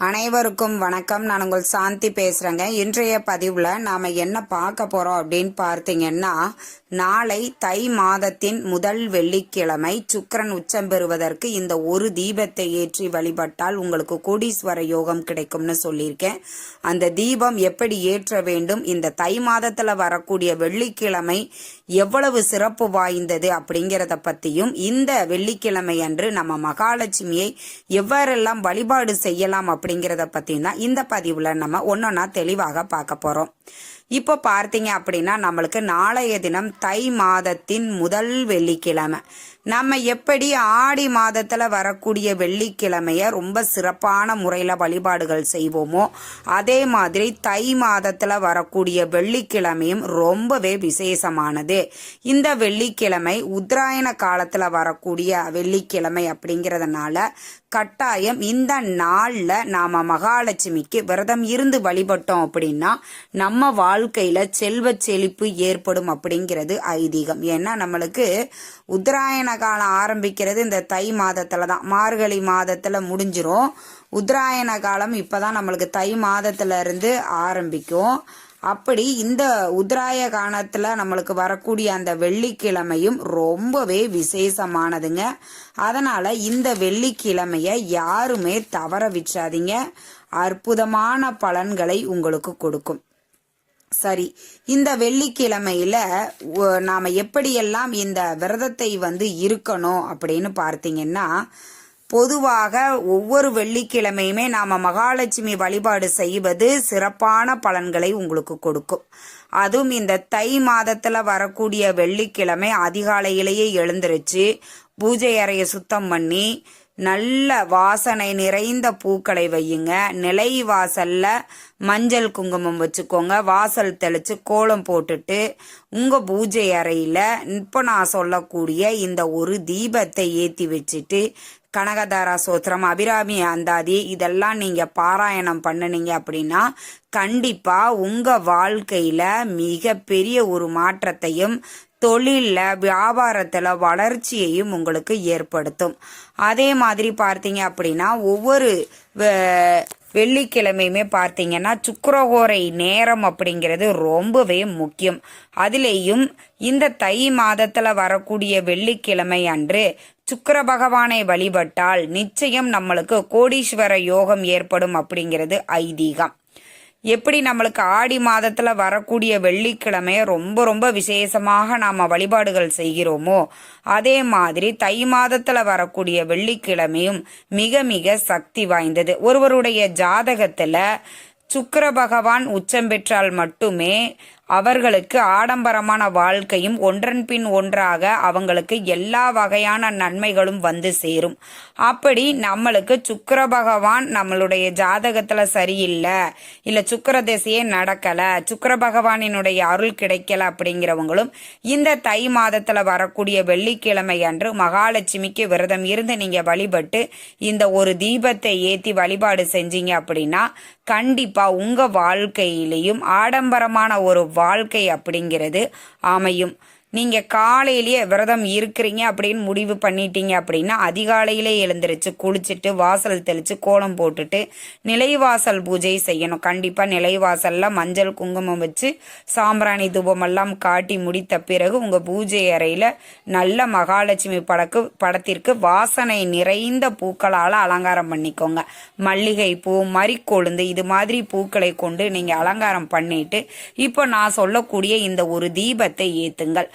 அனைவருக்கும் வணக்கம். நான் உங்கள் சாந்தி பேசுகிறேங்க இன்றைய பதிவில் நாம் என்ன பார்க்க போகிறோம் அப்படின்னு பார்த்தீங்கன்னா நாளை தை மாதத்தின் முதல் வெள்ளிக்கிழமை சுக்கிரன் உச்சம் பெறுவதற்கு இந்த ஒரு தீபத்தை ஏற்றி வழிபட்டால் உங்களுக்கு கோடீஸ்வர யோகம் கிடைக்கும்னு சொல்லியிருக்கேன். அந்த தீபம் எப்படி ஏற்ற வேண்டும்? இந்த தை மாதத்தில் வரக்கூடிய வெள்ளிக்கிழமை எவ்வளவு சிறப்பு வாய்ந்தது அப்படிங்கிறத பற்றியும் இந்த வெள்ளிக்கிழமை அன்று நம்ம மகாலட்சுமியை எவ்வாறெல்லாம் வழிபாடு செய்யலாம் அப்படிங்கிறத பற்றியும் தான் இந்த பதிவில் நம்ம ஒன்றொன்னா தெளிவாக பார்க்க போகிறோம் இப்போ பார்த்தீங்க அப்படின்னா நம்மளுக்கு நாளைய தினம் தை மாதத்தின் முதல் வெள்ளிக்கிழமை. நம்ம எப்படி ஆடி மாதத்தில் வரக்கூடிய வெள்ளிக்கிழமைய ரொம்ப சிறப்பான முறையில் வழிபாடுகள் செய்வோமோ அதே மாதிரி தை மாதத்தில் வரக்கூடிய வெள்ளிக்கிழமையும் ரொம்பவே விசேஷமானது. இந்த வெள்ளிக்கிழமை உத்தராயண காலத்தில் வரக்கூடிய வெள்ளிக்கிழமை அப்படிங்கிறதுனால கட்டாயம் இந்த நாளில் நாம் மகாலட்சுமிக்கு விரதம் இருந்து வழிபட்டோம் அப்படின்னா நம்ம வாழ்க்கையில் செல்வ செழிப்பு ஏற்படும் அப்படிங்கிறது ஐதீகம். ஏன்னா நம்மளுக்கு உத்தராயண காலம் ஆரம்பிக்கிறது இந்த தை மாதத்தில் தான். மார்கழி மாதத்தில் முடிஞ்சிரும். உத்தராயண காலம் இப்போ தான் நம்மளுக்கு தை மாதத்துல இருந்து ஆரம்பிக்கும். அப்படி இந்த உத்ராய காலத்தில் நம்மளுக்கு வரக்கூடிய அந்த வெள்ளிக்கிழமையும் ரொம்பவே விசேஷமானதுங்க. அதனால் இந்த வெள்ளிக்கிழமையை யாருமே தவற விச்சாதீங்க அற்புதமான பலன்களை உங்களுக்கு கொடுக்கும். சரி இந்த வெள்ளிக்கிழமையில நாம எப்படியெல்லாம் இந்த விரதத்தை வந்து இருக்கணும் அப்படின்னு பார்த்தீங்கன்னா பொதுவாக ஒவ்வொரு வெள்ளிக்கிழமையுமே நாம மகாலட்சுமி வழிபாடு செய்வது சிறப்பான பலன்களை உங்களுக்கு கொடுக்கும். அதுவும் இந்த தை மாதத்துல வரக்கூடிய வெள்ளிக்கிழமை அதிகாலையிலேயே எழுந்திருச்சு பூஜை அறையை சுத்தம் பண்ணி நல்ல வாசனை நிறைந்த பூக்களை வையுங்க. நிலை வாசல்ல மஞ்சள் குங்குமம் வச்சுக்கோங்க. வாசல் தெளிச்சு கோலம் போட்டுட்டு உங்க பூஜை அறையில இப்போ நான் சொல்லக்கூடிய இந்த ஒரு தீபத்தை ஏத்தி வச்சுட்டு கனகதாரா சோத்திரம் அபிராமி அந்தாதி இதெல்லாம் நீங்க பாராயணம் பண்ணுனீங்க அப்படின்னா கண்டிப்பா உங்க வாழ்க்கையில மிகப்பெரிய ஒரு மாற்றத்தையும் தொழிலில் வியாபாரத்தில் வளர்ச்சியையும் உங்களுக்கு ஏற்படுத்தும். அதே மாதிரி பார்த்தீங்க அப்படின்னா ஒவ்வொரு வெள்ளிக்கிழமையுமே பார்த்தீங்கன்னா சுக்கரகோரை நேரம் அப்படிங்கிறது ரொம்பவே முக்கியம். அதுலேயும் இந்த தை மாதத்தில் வரக்கூடிய வெள்ளிக்கிழமை அன்று சுக்கர பகவானை வழிபட்டால் நிச்சயம் நம்மளுக்கு கோடீஸ்வர யோகம் ஏற்படும் அப்படிங்கிறது ஐதீகம். எப்படி நம்மளுக்கு ஆடி மாதத்துல வரக்கூடிய வெள்ளிக்கிழமைய ரொம்ப ரொம்ப விசேஷமாக நாம வழிபாடுகள் செய்கிறோமோ அதே மாதிரி தை மாதத்துல வரக்கூடிய வெள்ளிக்கிழமையும் மிக மிக சக்தி வாய்ந்தது. ஒருவருடைய ஜாதகத்துல சுக்கர பகவான் உச்சம் பெற்றால் மட்டுமே அவர்களுக்கு ஆடம்பரமான வாழ்க்கையும் ஒன்றன் பின் ஒன்றாக அவங்களுக்கு எல்லா வகையான நன்மைகளும் வந்து சேரும். அப்படி நம்மளுக்கு சுக்கர பகவான் நம்மளுடைய ஜாதகத்துல சரியில்லை இல்ல சுக்கர திசையே நடக்கல சுக்கர பகவானினுடைய அருள் கிடைக்கல அப்படிங்கிறவங்களும் இந்த தை மாதத்துல வரக்கூடிய வெள்ளிக்கிழமை அன்று மகாலட்சுமிக்கு விரதம் இருந்து நீங்க வழிபட்டு இந்த ஒரு தீபத்தை ஏத்தி வழிபாடு செஞ்சீங்க அப்படின்னா கண்டிப்பா உங்க வாழ்க்கையிலையும் ஆடம்பரமான ஒரு வாழ்க்கை அப்படிங்கிறது அமையும். நீங்க காலையிலேயே விரதம் இருக்கிறீங்க அப்படின்னு முடிவு பண்ணிட்டீங்க அப்படின்னா அதிகாலையிலே எழுந்திருச்சு குளிச்சுட்டு வாசல் தெளிச்சு கோலம் போட்டுட்டு நிலைவாசல் பூஜை செய்யணும். கண்டிப்பா நிலைவாசல்ல மஞ்சள் குங்குமம் வச்சு சாம்பிராணி தூபமெல்லாம் காட்டி முடித்த பிறகு உங்க பூஜை அறையில நல்ல மகாலட்சுமி படக்கு படத்திற்கு வாசனை நிறைந்த பூக்களால் அலங்காரம் பண்ணிக்கோங்க. மல்லிகை பூ மறிக்கொழுந்து இது மாதிரி பூக்களை கொண்டு நீங்க அலங்காரம் பண்ணிட்டு இப்போ நான் சொல்லக்கூடிய இந்த ஒரு தீபத்தை ஏத்துங்கள்.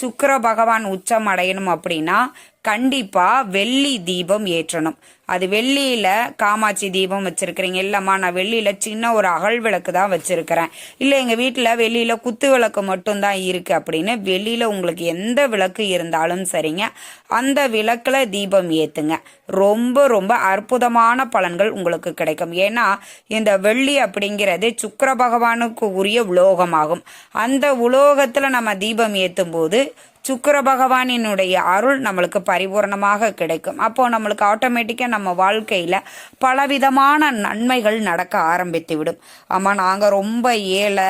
சுக்கர பகவான் உச்சம் அடையணும் அப்படின்னா கண்டிப்பா வெள்ளி தீபம் ஏற்றணும். அது வெள்ளியில காமாட்சி தீபம் வச்சிருக்கிறீங்க. இல்லம்மா நான் வெள்ளியில சின்ன ஒரு அகல் விளக்கு தான் வச்சிருக்கிறேன். இல்ல எங்க வீட்டுல வெளியில குத்து விளக்கு மட்டும்தான் இருக்கு அப்படின்னு வெளியில உங்களுக்கு எந்த விளக்கு இருந்தாலும் சரிங்க. அந்த விளக்குல தீபம் ஏத்துங்க. ரொம்ப ரொம்ப அற்புதமான பலன்கள் உங்களுக்கு கிடைக்கும். ஏன்னா இந்த வெள்ளி அப்படிங்கிறது சுக்கர பகவானுக்கு உரிய உலோகமாகும். அந்த உலோகத்துல நம்ம தீபம் ஏத்தும் போது சுக்கர பகவானினுடைய அருள் நம்மளுக்கு பரிபூர்ணமாக கிடைக்கும். அப்போ நம்மளுக்கு ஆட்டோமேட்டிக்காக நம்ம வாழ்க்கையில் பலவிதமான நன்மைகள் நடக்க ஆரம்பித்து விடும் ஆமாம் நாங்கள் ரொம்ப ஏழை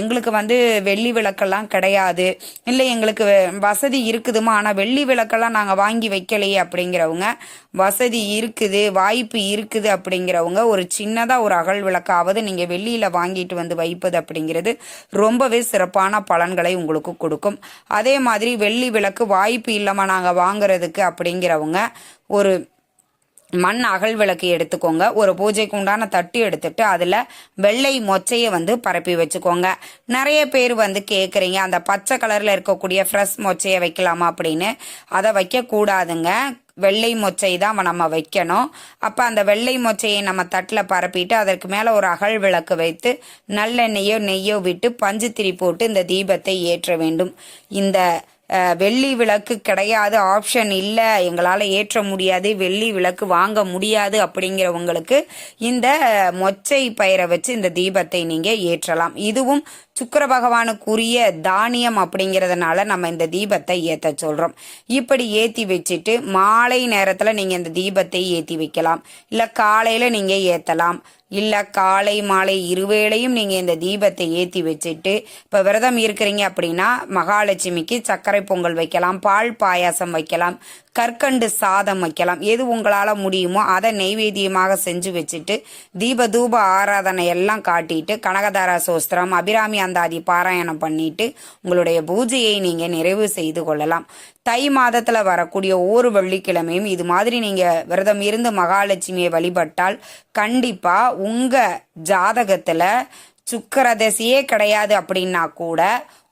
எங்களுக்கு வந்து வெள்ளி விளக்கெல்லாம் கிடையாது. இல்லை எங்களுக்கு வசதி இருக்குதுமா ஆனால் வெள்ளி விளக்கெல்லாம் நாங்கள் வாங்கி வைக்கலையே அப்படிங்கிறவங்க வசதி இருக்குது வாய்ப்பு இருக்குது அப்படிங்கிறவங்க ஒரு சின்னதாக ஒரு அகல் விளக்காவது நீங்கள் வெள்ளியில் வாங்கிட்டு வந்து வைப்பது அப்படிங்கிறது ரொம்பவே சிறப்பான பலன்களை உங்களுக்கு கொடுக்கும். அதே மாதிரி வெள்ளி விளக்கு வாய்ப்பு இல்லாமல் நாங்கள் வாங்குறதுக்கு அப்படிங்கிறவங்க ஒரு மண் அகல் விளக்கு எடுத்துக்கோங்க. ஒரு பூஜைக்கு உண்டான தட்டு எடுத்துட்டு அதில் வெள்ளை மொச்சையை வந்து பரப்பி வச்சுக்கோங்க. நிறைய பேர் வந்து கேட்குறீங்க அந்த பச்சை கலரில் இருக்கக்கூடிய ஃப்ரெஷ் மொச்சையை வைக்கலாமா அப்படின்னு. அதை வைக்கக்கூடாதுங்க. வெள்ளை மொச்சை தான் நம்ம வைக்கணும். அப்போ அந்த வெள்ளை மொச்சையை நம்ம தட்டில் பரப்பிட்டு அதற்கு மேலே ஒரு அகல் விளக்கு வைத்து நல்லெண்ணெயோ நெய்யோ விட்டு பஞ்சு திரி போட்டு இந்த தீபத்தை ஏற்ற வேண்டும். இந்த வெள்ளி விளக்கு கிடையாது ஆப்ஷன் இல்லை எங்களால் ஏற்ற முடியாது வெள்ளி விளக்கு வாங்க முடியாது அப்படிங்கிறவங்களுக்கு இந்த மொச்சை பயிரை வச்சு இந்த தீபத்தை நீங்கள் ஏற்றலாம். இதுவும் சுக்கர பகவானுக்குரிய தானியம் அப்படிங்கிறதுனால நம்ம இந்த தீபத்தை ஏற்ற சொல்கிறோம் இப்படி ஏற்றி வச்சுட்டு மாலை நேரத்தில் நீங்கள் இந்த தீபத்தை ஏற்றி வைக்கலாம். இல்லை காலையில் நீங்கள் ஏற்றலாம் இல்லை காலை மாலை இருவேளையும் நீங்கள் இந்த தீபத்தை ஏற்றி வச்சுட்டு இப்போ விரதம் இருக்கிறீங்க அப்படின்னா மகாலட்சுமிக்கு சர்க்கரை பொங்கல் வைக்கலாம் பால் பாயாசம் வைக்கலாம் கற்கண்டு சாதம் வைக்கலாம். எது உங்களால் முடியுமோ அதை நெய்வேத்தியமாக செஞ்சு வச்சுட்டு தீப தூப ஆராதனை எல்லாம் காட்டிட்டு கனகதாரா சோஸ்திரம் அபிராமி அந்தாதி பாராயணம் பண்ணிட்டு உங்களுடைய பூஜையை நீங்கள் நிறைவு செய்து கொள்ளலாம். தை மாதத்தில் வரக்கூடிய ஒவ்வொரு வெள்ளிக்கிழமையும் இது மாதிரி நீங்கள் விரதம் இருந்து மகாலட்சுமியை வழிபட்டால் கண்டிப்பாக உங்கள் ஜாதகத்தில் சுக்கரதசையே கிடையாது அப்படின்னா கூட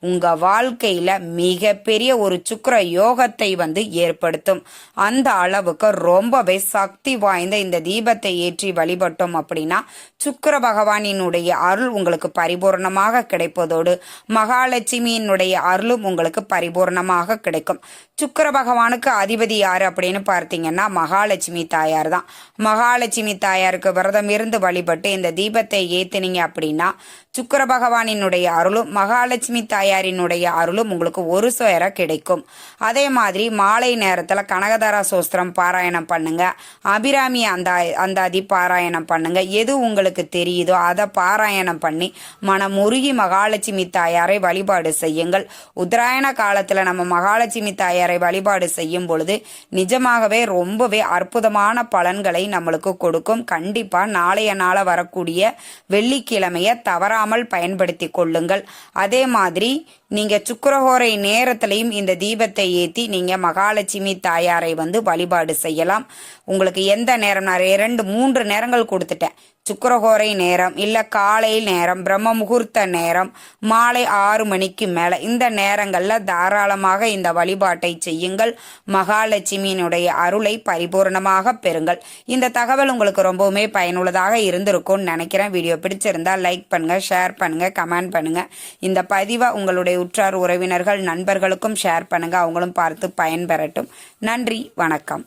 உங்க வாழ்க்கையில மிகப்பெரிய ஒரு சுக்கர யோகத்தை வந்து ஏற்படுத்தும். அந்த அளவுக்கு ரொம்பவே சக்தி வாய்ந்த இந்த தீபத்தை ஏற்றி வழிபட்டோம் அப்படின்னா சுக்கிர பகவானினுடைய அருள் உங்களுக்கு பரிபூர்ணமாக கிடைப்பதோடு மகாலட்சுமியினுடைய அருளும் உங்களுக்கு பரிபூர்ணமாக கிடைக்கும். சுக்கிர பகவானுக்கு அதிபதி யார் அப்படின்னு பார்த்தீங்கன்னா மகாலட்சுமி தாயார் தான். மகாலட்சுமி தாயாருக்கு விரதம் இருந்து வழிபட்டு இந்த தீபத்தை ஏத்தினீங்க அப்படின்னா சுக்கர பகவானினுடைய அருளும் மகாலட்சுமி தாயாரினுடைய அருளும் உங்களுக்கு ஒரு சேர கிடைக்கும். அதே மாதிரி மாலை நேரத்தில் கனகதாரா சோஸ்திரம் பாராயணம் பண்ணுங்க. அபிராமி அந்த அந்தாதி பாராயணம் பண்ணுங்க. எது உங்களுக்கு தெரியுதோ அதை பாராயணம் பண்ணி மனமுருகி மகாலட்சுமி தாயாரை வழிபாடு செய்யுங்கள். உத்தராயண காலத்தில் நம்ம மகாலட்சுமி தாயாரை வழிபாடு செய்யும் பொழுது நிஜமாகவே ரொம்பவே அற்புதமான பலன்களை நம்மளுக்கு கொடுக்கும். கண்டிப்பாக நாளைய நாளை வரக்கூடிய வெள்ளிக்கிழமையை தவறாமல் பயன்படுத்தி கொள்ளுங்கள். அதே மாதிரி நீங்கள் சுக்கரஹோரை நேரத்திலையும் இந்த தீபத்தை ஏற்றி நீங்கள் மகாலட்சுமி தாயாரை வந்து வழிபாடு செய்யலாம். உங்களுக்கு எந்த நேரம் நான் இரண்டு மூன்று நேரங்கள் கொடுத்துட்டேன். சுக்கரகோரை நேரம் இல்லை காலை நேரம் பிரம்ம முகூர்த்த நேரம் மாலை ஆறு மணிக்கு மேலே. இந்த நேரங்களில் தாராளமாக இந்த வழிபாட்டை செய்யுங்கள். மகாலட்சுமியினுடைய அருளை பரிபூர்ணமாக பெறுங்கள். இந்த தகவல் உங்களுக்கு ரொம்பவுமே பயனுள்ளதாக இருந்திருக்கும்னு நினைக்கிறேன். வீடியோ பிடிச்சிருந்தால் லைக் பண்ணுங்கள் ஷேர் பண்ணுங்கள் கமெண்ட் பண்ணுங்கள் இந்த பதிவை உங்களுடைய உற்றார் உறவினர்கள் நண்பர்களுக்கும் ஷேர் பண்ணுங்கள் அவங்களும் பார்த்து பயன்பெறட்டும். நன்றி வணக்கம்.